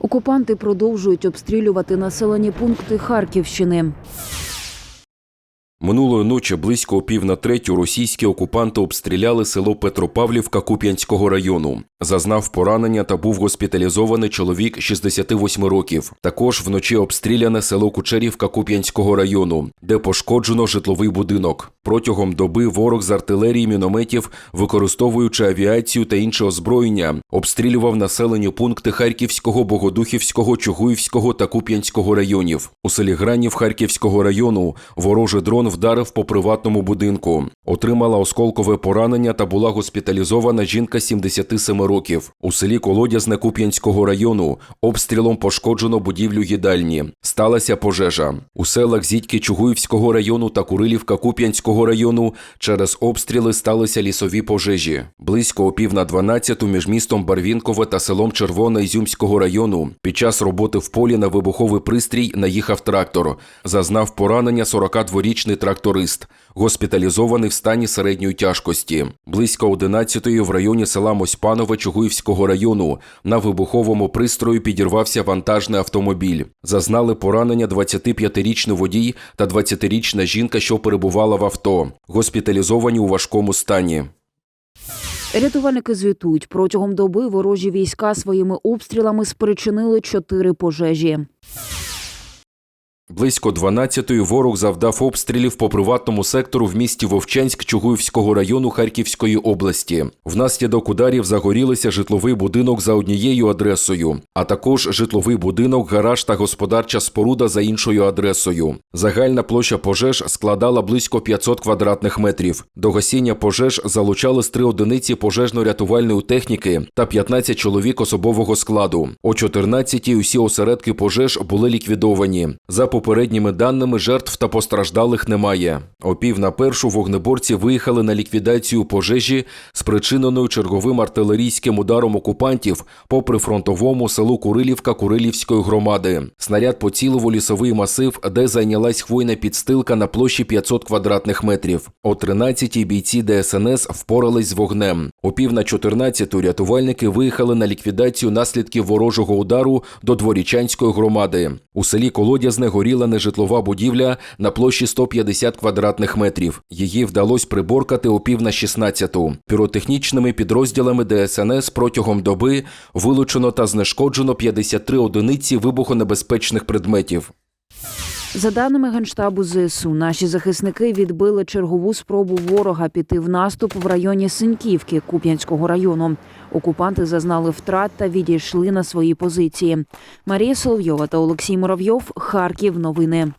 Окупанти продовжують обстрілювати населені пункти Харківщини. Минулої ночі близько пів на третю російські окупанти обстріляли село Петропавлівка Куп'янського району. Зазнав поранення та був госпіталізований чоловік 68 років. Також вночі обстріляне село Кучерівка Куп'янського району, де пошкоджено житловий будинок. Протягом доби ворог з артилерії мінометів, використовуючи авіацію та інше озброєння, обстрілював населені пункти Харківського, Богодухівського, Чугуївського та Куп'янського районів. У селі Гранів Харківського району ворожий дрон вдарив по приватному будинку. Отримала осколкове поранення та була госпіталізована жінка 77 років. У селі Колодязне Куп'янського району обстрілом пошкоджено будівлю їдальні. Сталася пожежа. У селах Зідьки Чугуївського району та Курилівка Куп'янського району через обстріли сталися лісові пожежі. Близько о пів на 12 між містом Барвінкове та селом Червона Ізюмського району під час роботи в полі на вибуховий пристрій наїхав трактор. Зазнав поранення 42-річний тракторист, госпіталізований в стані середньої тяжкості. Близько 11-ї в районі села Мосьпанове Чугуївського району на вибуховому пристрої підірвався вантажний автомобіль. Зазнали поранення 25-річний водій та 20-річна жінка, що перебувала в авто, госпіталізовані у важкому стані. Рятувальники звітують, протягом доби ворожі війська своїми обстрілами спричинили чотири пожежі. Близько 12-ї ворог завдав обстрілів по приватному сектору в місті Вовчанськ Чугуївського району Харківської області. Внаслідок ударів загорілися житловий будинок за однією адресою, а також житловий будинок, гараж та господарча споруда за іншою адресою. Загальна площа пожеж складала близько 500 квадратних метрів. До гасіння пожеж залучались три одиниці пожежно-рятувальної техніки та 15 чоловік особового складу. О 14-й усі осередки пожеж були ліквідовані. За попередніми даними, жертв та постраждалих немає. О пів на першу вогнеборці виїхали на ліквідацію пожежі, спричиненої черговим артилерійським ударом окупантів по прифронтовому селу Курилівка Курилівської громади. Снаряд поцілив у лісовий масив, де зайнялась хвойна підстилка на площі 500 квадратних метрів. О 13-й бійці ДСНС впорались з вогнем. О пів на 14-ту рятувальники виїхали на ліквідацію наслідків ворожого удару до Дворічанської громади. У селі Колодязне горіла нежитлова будівля на площі 150 квадратних метрів. Її вдалося приборкати о пів на 16-ту. Піротехнічними підрозділами ДСНС протягом доби вилучено та знешкоджено 53 одиниці вибухонебезпечних предметів. За даними генштабу ЗСУ, наші захисники відбили чергову спробу ворога піти в наступ в районі Синьківки Куп'янського району. Окупанти зазнали втрат та відійшли на свої позиції. Марія Соловйова та Олексій Муравйов. Харків. Новини.